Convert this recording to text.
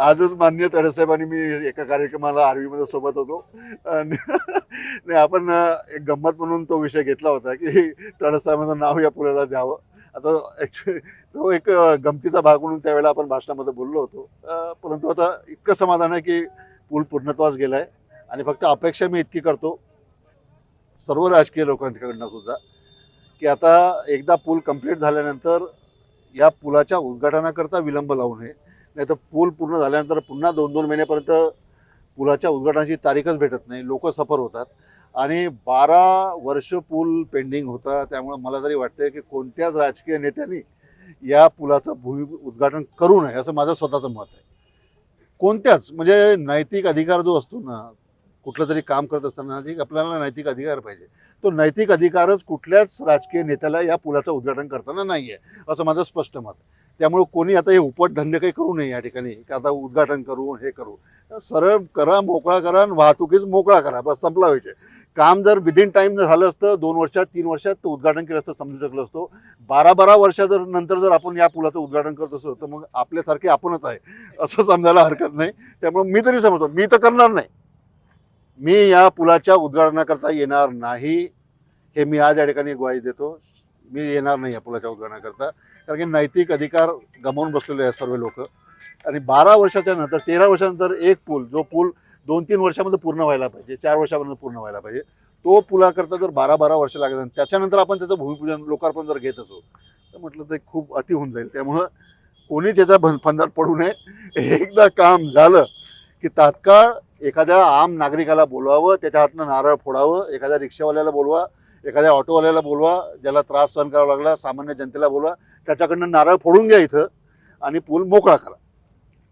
आजच मान्य तडसाहेब आणि मी एका कार्यक्रमाला आर्वीमध्ये सोबत होतो. आणि नाही आपण एक गंमत म्हणून तो विषय घेतला होता की तडसाहेबांचं नाव या पुलाला द्यावं. आता ॲक्च्युली तो एक गमतीचा भाग म्हणून त्यावेळेला आपण भाषणामध्ये बोललो होतो. परंतु आता इतकं समाधान आहे की पूल पूर्णत्वास गेला आहे आणि फक्त अपेक्षा मी इतकी करतो सर्व राजकीय लोकांकडनं सुद्धा की आता एकदा पूल कंप्लीट झाल्यानंतर या पुलाच्या उद्घाटनाकरता विलंब लावू नये. नाही तर पूल पूर्ण झाल्यानंतर पुन्हा दोन दोन महिन्यापर्यंत पुलाच्या उद्घाटनाची तारीखच भेटत नाही. लोक सफर होतात. आणि बारा वर्ष पूल पेंडिंग होता. त्यामुळे मला तरी वाटतं की कोणत्याच राजकीय नेत्यांनी या पुलाचं भूमी उद्घाटन करू नये असं माझं स्वतःचं मत आहे. कोणत्याच म्हणजे नैतिक अधिकार जो असतो ना कुठलं तरी काम करत असताना जी आपल्याला नैतिक अधिकार पाहिजे. तो नैतिक अधिकारच कुठल्याच राजकीय नेत्याला या पुलाचं उद्घाटन करताना नाही आहे असं माझं स्पष्ट मत त्यामुळे कोणी आता हे उपट धंदे काही करू नये या ठिकाणी. का आता उद्घाटन करू हे करू. सरळ करा मोकळा करा आणि वाहतुकीच मोकळा करा. बस संपला विषय. काम जर विदिन टाईम झालं असतं दोन वर्षात तीन वर्षात तर उद्घाटन केलं असतं समजू शकलो असतो. बारा बारा वर्षा जर नंतर जर आपण या पुलाचं उद्घाटन करत असतो तर मग आपल्यासारखे आपणच आहे. असं समजायला हरकत नाही. त्यामुळे मी तरी समजतो. मी तर करणार नाही. मी या पुलाच्या उद्घाटनाकरता येणार नाही. हे मी आज या ठिकाणी ग्वाही देतो. मी येणार नाही या पुलाच्या उद्घाटनाकरता. कारण की नैतिक अधिकार गमावून बसलेले आहेत सर्व लोक. आणि बारा वर्षाच्या नंतर तेरा वर्षानंतर एक पूल जो पूल दोन तीन वर्षामध्ये पूर्ण व्हायला पाहिजे चार वर्षापर्यंत पूर्ण व्हायला पाहिजे तो पुलाकरता जर बारा बारा वर्ष लागत आणि त्याच्यानंतर आपण त्याचं भूमिपूजन लोकार्पण जर घेत असू तर म्हटलं ते खूप अति होऊन जाईल. त्यामुळं कोणीच याच्या भन फंदात पडू नये. एकदा काम झालं की तात्काळ एखाद्या आम नागरिकाला बोलवावं त्याच्या हातनं नारळ फोडावं एखाद्या रिक्षावाल्याला बोलवा एखाद्या ऑटोवाल्याला बोलवा ज्याला त्रास सहन करावा लागला सामान्य जनतेला बोलवा त्याच्याकडनं नारळ फोडून घ्या इथं आणि पूल मोकळा करा.